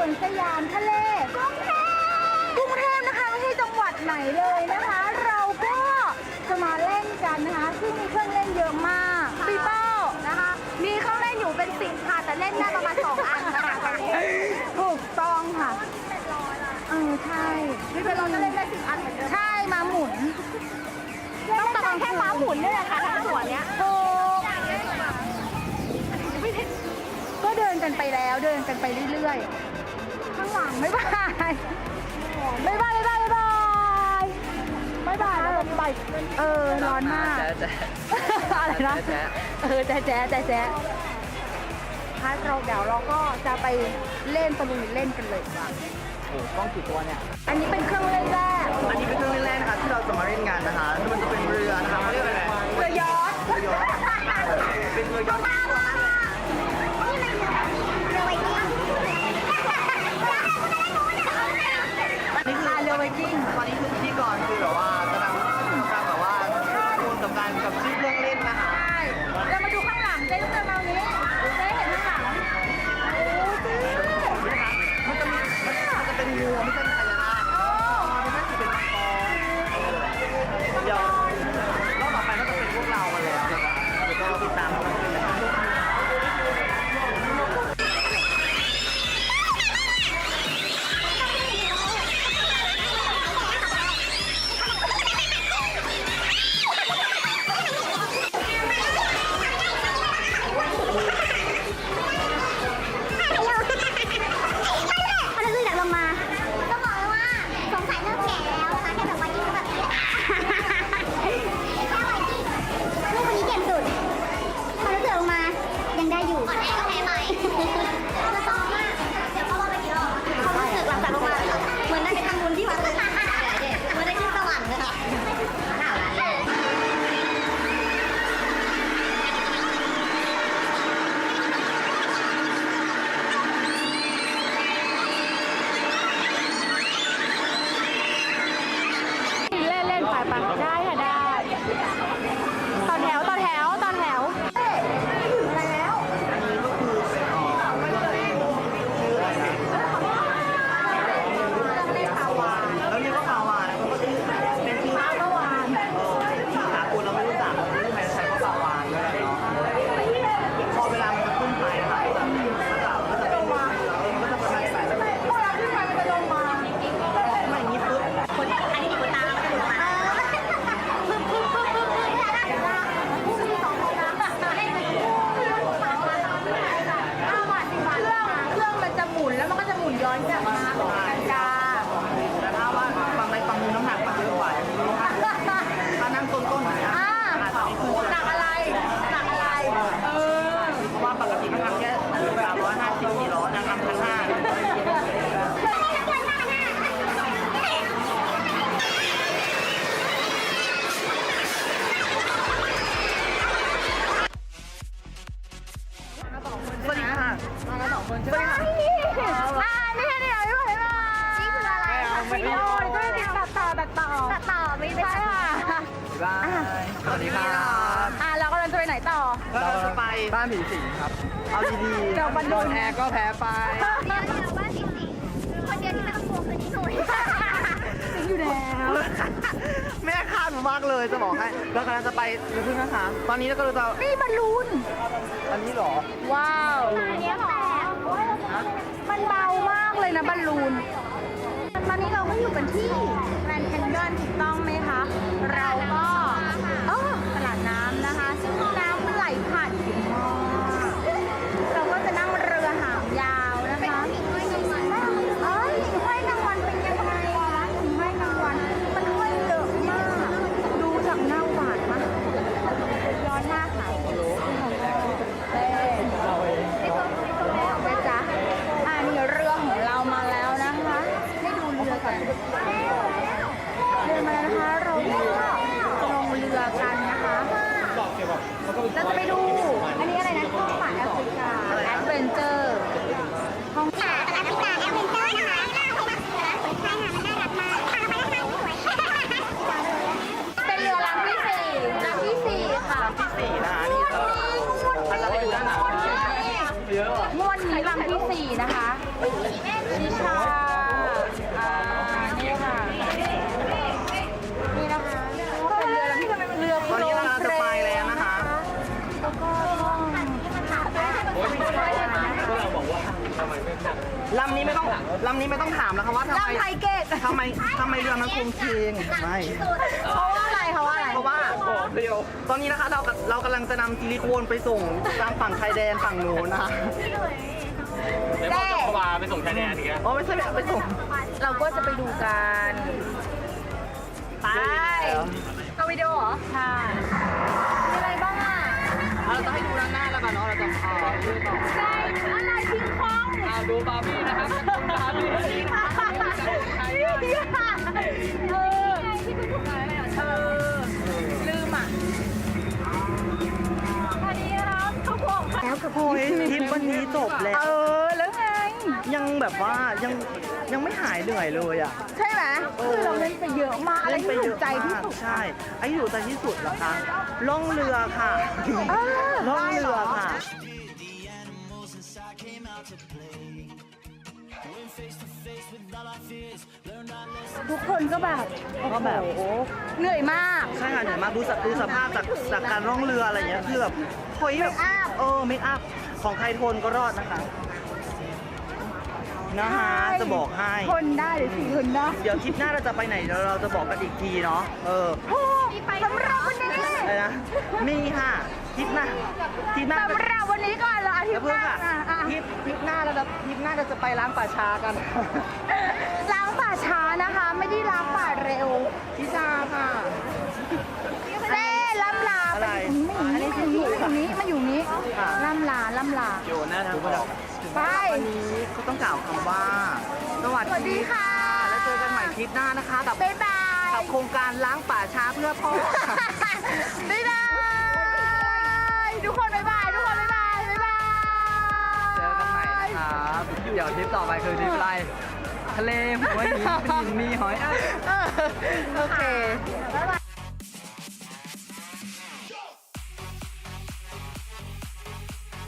นี่นะคะสวนสยามทะเลกรุงเทพกรุงเทพนะคะไม่ใช่จังหวัดไหนเลยนะคะ เราก็จะมาเล่นกันนะคะซึ่งมีเครื่องเล่นเยอะมากปีโป้นะคะ มีเครื่องเล่นอยู่เป็นสิบค่ะ แต่เล่นได้ประมาณสองอันนะคะตอนนี้ถูกต้องค่ะเออใช่พี่เป็นเราจะเล่นได้สิบอันเหมือนเดิมใช่มาหมุนต้องตะบังแค่ม้าหมุนด้วยนะคะทั้งสวนเนี้ยถูกก็เดินกันไปแล้วเดินกันไปเรื่อยๆข้าง หลังไม่บายไม่บายไม่บายไม่บายไม่บายแล้วไม่บายเออร้อนมากแจ๊ะอะไรนะแจ๊ะเออแจ๊ะแจ๊ะแจ๊ะแจ๊ะพัดเราเดี๋ยวเราก็จะไปเล่นตะลุยเล่นกันเลยดีกว่าโอ้กล้องกี่ตัวเนี่ย อันนี้เป็นเครื่องเล่นแรก อันนี้เป็นเครื่องเล่นแรกนะคะที่เราจะมาเล่นกันนะคะมันจะเป็นเรือนะคะเขาเรียกอะไรเรือยอชต์เรือยอชต์เป็นเรือยอท สวัสดีครับอ่าเรากำลังจะไปไหนต่อ เราจะไปบ้านผีสิงครับ เอาดีๆเดี๋ยวบันดลแอร์ก็แพ้ไป เดี๋ยวเราบ้านสิสิคนเดียวที่ไม่ต้องกลัวคือนี่หนุ่ยสิงอยู่แล้วแม่คาดหนูมากเลยจะบอกให้เรากำลังจะไปเดี๋ยวพึ่งนะคะตอนนี้เราก็จะนี่บอลลูน อันนี้เหรอ ว้าวอันนี้แปลกมันเบามากเลยนะบอลลูน ตอนนี้เราก็อยู่กันที่แกรนด์แคนยอนถูกต้องไหมคะ เรา ต้องถามแล้วค่ะว่าทำไมลำไทยเกตทำไมทำไมเรือมันคงเคงไม่เพราะว่าอะไรเพราะว่าอะไรเพราะว่าตอนนี้นะคะเราเรากำลังจะนำซิลิโคนไปส่งตามฝั่งชายแดนฝั่งนู้นนะคะเดี๋ยวบอกจะพาไปส่งชายแดนอีกแล้วอ๋อไม่ใช่ไปส่ง เราก็จะไปดูกันไปเอาวิดีโอเหรอใช่มีอะไรบ้างอะเราจะให้ดูด้านหน้าแล้วกันเนาะเราจะเอ่อดูต่อใช่อะไรพิงพองอ่าดูบาร์บี้นะครับคุณบาร์บี้ ยทริปวันนี้จบแล้เอวอแล้วไง ยังแบบว่ายังยังไม่หายเหนื่อยเลยอะ ใช่ไหมคือเราเล่นไปเยอะมากอะไรที่ถูกใจที่สุดใช่ไอ้ที่ถูกใจที่สุดเหรอคะล่องเรือค่ะเออล่องเรือค่ะ ทุกคนก็แบบก็แบบโอ้โหเหนื่อยมาก ใช่ค่ะเหนื่อยมากดูสดูสภาพจากจากการล่องเรืออะไรเงี้ยคือแบบเฮ้ยแบบ เมคอัพเออเมคอัพของใครทนก็รอดนะคะ นะคะจะบอกให้ ทนได้หรือสี่ทนได้เดี๋ยวคลิปหน้าเราจะไปไหนเดี๋ยวเราจะบอกกันอีกทีเนาะเออโอ้สำหรับวันนี้อะไรนะมีค่ะคลิปหน้าคลิปหน้าสำหรับวันนี้ก่อนเลยอาทิเดี๋ตยวย์เพิ่หงน้าค่ะอะอะคลิปคลิปหน้าเราจะคลิปหน้าเราจะไปล้างป่าช้ากัน ล้างป่าช้านะคะ ไม่ได้ล้างป่าเร็วพิซาค่ะเต้ ล่ำลาอะไร อันนี้มันอยู่ตรงนี้มันอยู่นี้ค่ะล่ำลาล่ำลาอยู่หน้าทางออกไป วันนี้ก็ต้องกล่าวคำว่า สวัสสวัสดีค่ะ แล้วเจอกันใหม่คลิปหน้านะคะ กับบ๊ายบายกับโครงการล้างป่าช้าเพื่อพ่อ บ๊ายบายทุกคนบ๊ายบายทุกคนบ๊ายบายบ๊ายบาย เจอกันใหม่นะครับเดี๋ยวทริปต่อไปคือทริปอะไร ทะเลหัวหินเป็นหินมีหอยอะ โอเค บ๊ายบาย